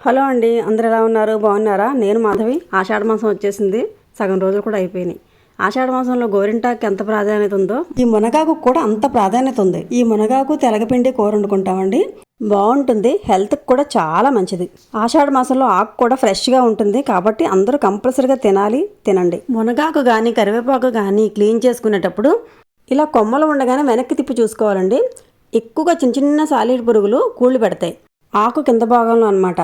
Hello అండి అందరు ఎలా ఉన్నారు? బాగున్నారా? నేను మాధవి. ఆషాఢ మాసం వచ్చేసింది. సగం రోజులు కూడా అయిపోయినాయి. ఆషాఢ మాసంలో గోరింటాకు ఎంత ప్రాధాన్యత ఉందో? ఈ మునగాకు కూడా అంత ప్రాధాన్యత ఉంది. ఈ మునగాకు తెలగపిండి కూర వండుకుంటామండి. బాగుంటుంది. హెల్త్కి కూడా చాలా మంచిది. ఆషాఢ మాసంలో ఆకు కూడా ఫ్రెష్గా ఉంటుంది. కాబట్టి అందరూ కంపల్సరీగా తినాలి తినండి. మునగాకు కానీ కరివేపాకు కానీ క్లీన్ చేసుకునేటప్పుడు ఇలా కొమ్మలు ఉండగానే వెనక్కి తిప్పి చూసుకోవాలండి. ఎక్కువగా చిన్న చిన్న సాలిడ్ పురుగులు కూళ్ళు పెడతాయి. ఆకు కింద భాగంలో అన్నమాట.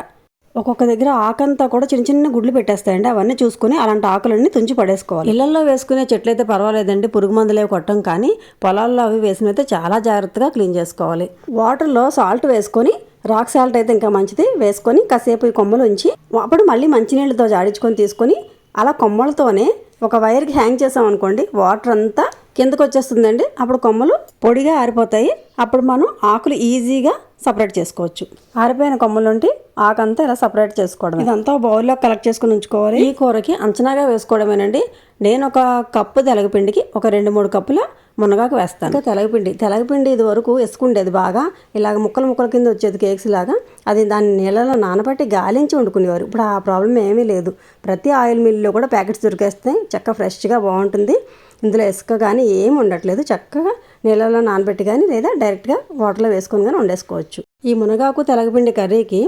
ఒక్కొక్క దగ్గర ఆకంతా కూడా చిన్న చిన్న గుడ్లు పెట్టేస్తాయండి. అవన్నీ చూసుకుని అలాంటి ఆకులన్నీ తుంచి పడేసుకోవాలి. ఇళ్ళలో వేసుకునే చెట్లు అయితే పర్వాలేదండి. పురుగు మందులు అవి కొట్టం కానీ పొలాల్లో అవి వేసినైతే చాలా జాగ్రత్తగా క్లీన్ చేసుకోవాలి. వాటర్లో సాల్ట్ వేసుకొని రాక్ సాల్ట్ అయితే ఇంకా మంచిది. వేసుకొని కాసేపు ఈ కొమ్మలు ఉంచి అప్పుడు మళ్ళీ మంచినీళ్ళతో జాడించుకొని తీసుకొని అలా కొమ్మలతోనే ఒక వైర్కి హ్యాంగ్ చేసాం అనుకోండి వాటర్ అంతా కిందకు వచ్చేస్తుందండి అప్పుడు కొమ్మలు పొడిగా ఆరిపోతాయి. అప్పుడు మనం ఆకులు ఈజీగా సపరేట్ చేసుకోవచ్చు. ఆరిపోయిన కొమ్మలుంటి ఆకంతా ఇలా సపరేట్ చేసుకోవడం ఇదంతా బౌల్లో కలెక్ట్ చేసుకుని ఉంచుకోవాలి. ఈ కూరకి అంచనాగా వేసుకోవడమేనండి. నేను ఒక కప్పు తెలగపిండికి ఒక రెండు మూడు కప్పుల మునగాకు వేస్తాను. ఇంకా తెలగపిండి. తెలగపిండి ఇది వరకు వేసుకుండేది బాగా. ఇలాగ ముక్కలు ముక్కల కింద వచ్చేది కేక్స్ లాగా. అది దాన్ని నీళ్ళలో నానబెట్టి గాలించి వండుకునేవారు. ఇప్పుడు ఆ ప్రాబ్లం ఏమీ లేదు. ప్రతి ఆయిల్ మిల్లో కూడా ప్యాకెట్స్ దొరికేస్తే చక్క ఫ్రెష్గా బాగుంటుంది. ఇందులో ఇసుక కానీ ఏమి ఉండట్లేదు. చక్కగా నీళ్ళలో నానబెట్టి కానీ లేదా డైరెక్ట్గా వాటర్లో వేసుకొని కానీ వండేసుకోవచ్చు. ఈ మునగాకు తెలగపిండి కర్రీకి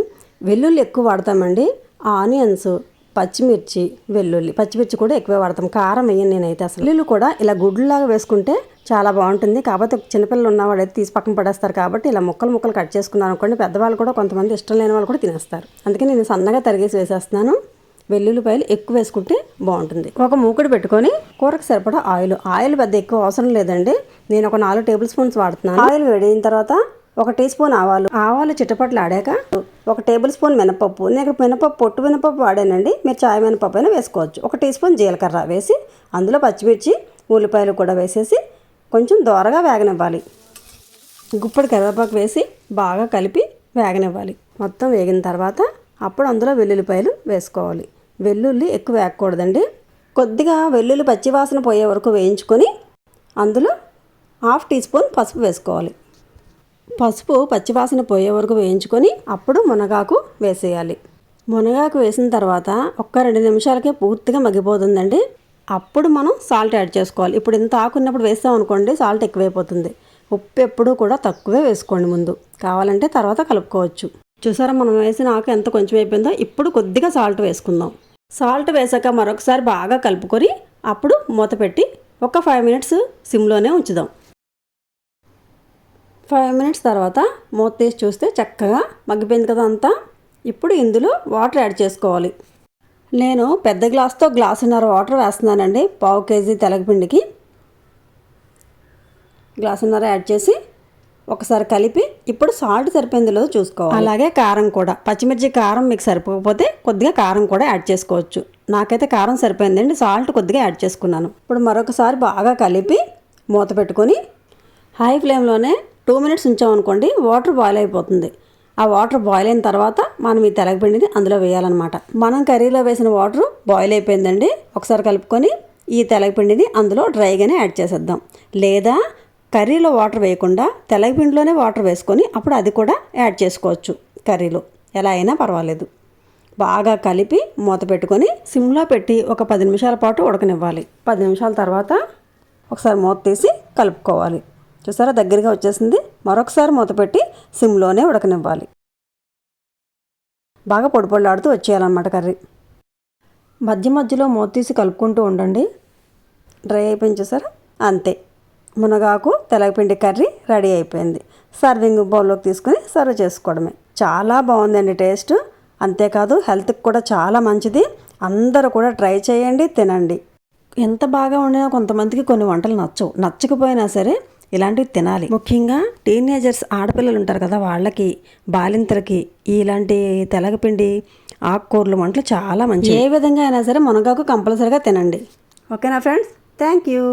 వెల్లుల్లి ఎక్కువ వాడతామండి. ఆనియన్స్ పచ్చిమిర్చి వెల్లుల్లి పచ్చిమిర్చి కూడా ఎక్కువ వాడతాం. కారం వేయను నేనైతే అసలు. వెల్లుల్లి కూడా ఇలా గుడ్లాగా వేసుకుంటే చాలా బాగుంటుంది. కాకపోతే చిన్నపిల్లలు ఉన్నవాడైతే తీసి పక్కన పడేస్తారు కాబట్టి ఇలా ముక్కలు ముక్కలు కట్ చేసుకున్నాను అనుకోండి పెద్దవాళ్ళు కూడా కొంతమంది ఇష్టం లేని వాళ్ళు కూడా తినేస్తారు. అందుకే నేను సన్నగా తరిగేసి వేసేస్తున్నాను. వెల్లుల్లిపాయలు ఎక్కువ వేసుకుంటే బాగుంటుంది. ఒక మూకుడు పెట్టుకొని కూరకు సరిపడా ఆయిల్. ఆయిల్ పెద్ద ఎక్కువ అవసరం లేదండి. నేను ఒక నాలుగు టేబుల్ స్పూన్స్ వాడుతున్నాను. ఆయిల్ వేడిన తర్వాత ఒక టీ స్పూన్ ఆవాలు. ఆవాలు చిట్టపట్లు ఆడాక ఒక టేబుల్ స్పూన్ మినపప్పు. నేను మినపప్పు పొట్టు మినపప్పు వాడానండి. మీరు చాయ్ మినపప్పు అయినా వేసుకోవచ్చు. ఒక టీ స్పూన్ జీలకర్ర వేసి అందులో పచ్చిమిర్చి ఉల్లిపాయలు కూడా వేసేసి కొంచెం దోరగా వేగనివ్వాలి. గుప్పడి కరివేపాకు వేసి బాగా కలిపి వేగనివ్వాలి. మొత్తం వేగిన తర్వాత అప్పుడు అందులో వెల్లుల్లిపాయలు వేసుకోవాలి. వెల్లుల్లి ఎక్కువ వేయకూడదండి. కొద్దిగా వెల్లుల్లి పచ్చివాసన పోయే వరకు వేయించుకొని అందులో హాఫ్ టీ స్పూన్ పసుపు వేసుకోవాలి. పసుపు పచ్చివాసన పోయే వరకు వేయించుకొని అప్పుడు మునగాకు వేసేయాలి. మునగాకు వేసిన తర్వాత ఒక్క రెండు నిమిషాలకే పూర్తిగా మగ్గిపోతుందండి. అప్పుడు మనం సాల్ట్ యాడ్ చేసుకోవాలి. ఇప్పుడు ఇంత ఆకున్నప్పుడు వేస్తాం అనుకోండి సాల్ట్ ఎక్కువైపోతుంది. ఉప్పు ఎప్పుడూ కూడా తక్కువే వేసుకోండి ముందు. కావాలంటే తర్వాత కలుపుకోవచ్చు. చూసారా మనం వేసిన ఆకు ఎంత కొంచెం అయిపోయిందో? ఇప్పుడు కొద్దిగా సాల్ట్ వేసుకుందాం. సాల్ట్ వేసాక మరొకసారి బాగా కలుపుకొని అప్పుడు మూత పెట్టి ఒక ఫైవ్ మినిట్స్ సిమ్లోనే ఉంచుదాం. ఫైవ్ మినిట్స్ తర్వాత మూత తీసి చూస్తే చక్కగా మగ్గిపోయింది కదా అంతా. ఇప్పుడు ఇందులో వాటర్ యాడ్ చేసుకోవాలి. నేను పెద్ద గ్లాస్తో గ్లాసున్నర వాటర్ వేస్తున్నానండి పావు కేజీ తెలగపిండికి. గ్లాసున్నర యాడ్ చేసి ఒకసారి కలిపి ఇప్పుడు సాల్ట్ సరిపోయింది చూసుకోవాలి. అలాగే కారం కూడా. పచ్చిమిర్చి కారం మీకు సరిపోకపోతే కొద్దిగా కారం కూడా యాడ్ చేసుకోవచ్చు. నాకైతే కారం సరిపోయిందండి సాల్ట్ కొద్దిగా యాడ్ చేసుకున్నాను. ఇప్పుడు మరొకసారి బాగా కలిపి మూత పెట్టుకొని హై ఫ్లేమ్లోనే టూ మినిట్స్ ఉంచామనుకోండి వాటర్ బాయిల్ అయిపోతుంది. ఆ వాటర్ బాయిల్ అయిన తర్వాత మనం ఈ తెలగపిండిని అందులో వేయాలన్నమాట. మనం కర్రీలో వేసిన వాటర్ బాయిల్ అయిపోయిందండి. ఒకసారి కలుపుకొని ఈ తెలగపిండిని అందులో డ్రైగానే యాడ్ చేసేద్దాం. లేదా కర్రీలో వాటర్ వేయకుండా తెలగపిండిలోనే వాటర్ వేసుకొని అప్పుడు అది కూడా యాడ్ చేసుకోవచ్చు కర్రీలో. ఎలా అయినా పర్వాలేదు. బాగా కలిపి మూత పెట్టుకొని సిమ్లో పెట్టి ఒక పది నిమిషాల పాటు ఉడకనివ్వాలి. పది నిమిషాల తర్వాత ఒకసారి మూత తీసి కలుపుకోవాలి. చూసారా? దగ్గరగా వచ్చేసింది. మరొకసారి మూత పెట్టి సిమ్లోనే ఉడకనివ్వాలి. బాగా పొడి పొడిలాడుతూ వచ్చేయాలన్నమాట కర్రీ. మధ్య మధ్యలో మూత తీసి కలుపుకుంటూ ఉండండి. డ్రై అయిపోయింది చూసారా? అంతే. మునగాకు తెలగపిండి కర్రీ రెడీ అయిపోయింది. సర్వింగ్ బౌల్లోకి తీసుకుని సర్వ్ చేసుకోవడమే. చాలా బాగుందండి టేస్ట్. అంతేకాదు హెల్త్కి కూడా చాలా మంచిది. అందరూ కూడా ట్రై చేయండి తినండి. ఎంత బాగా ఉండినా కొంతమందికి కొన్ని వంటలు నచ్చవు. నచ్చకపోయినా సరే ఇలాంటివి తినాలి. ముఖ్యంగా టీనేజర్స్ ఆడపిల్లలు ఉంటారు కదా వాళ్ళకి బాలింతలకి ఇలాంటి తెలగపిండి ఆకుకూరలు వంటలు చాలా మంచి ఏ విధంగా అయినా సరే మునగాకు కంపల్సరీగా తినండి. ఓకేనా ఫ్రెండ్స్? Thank you.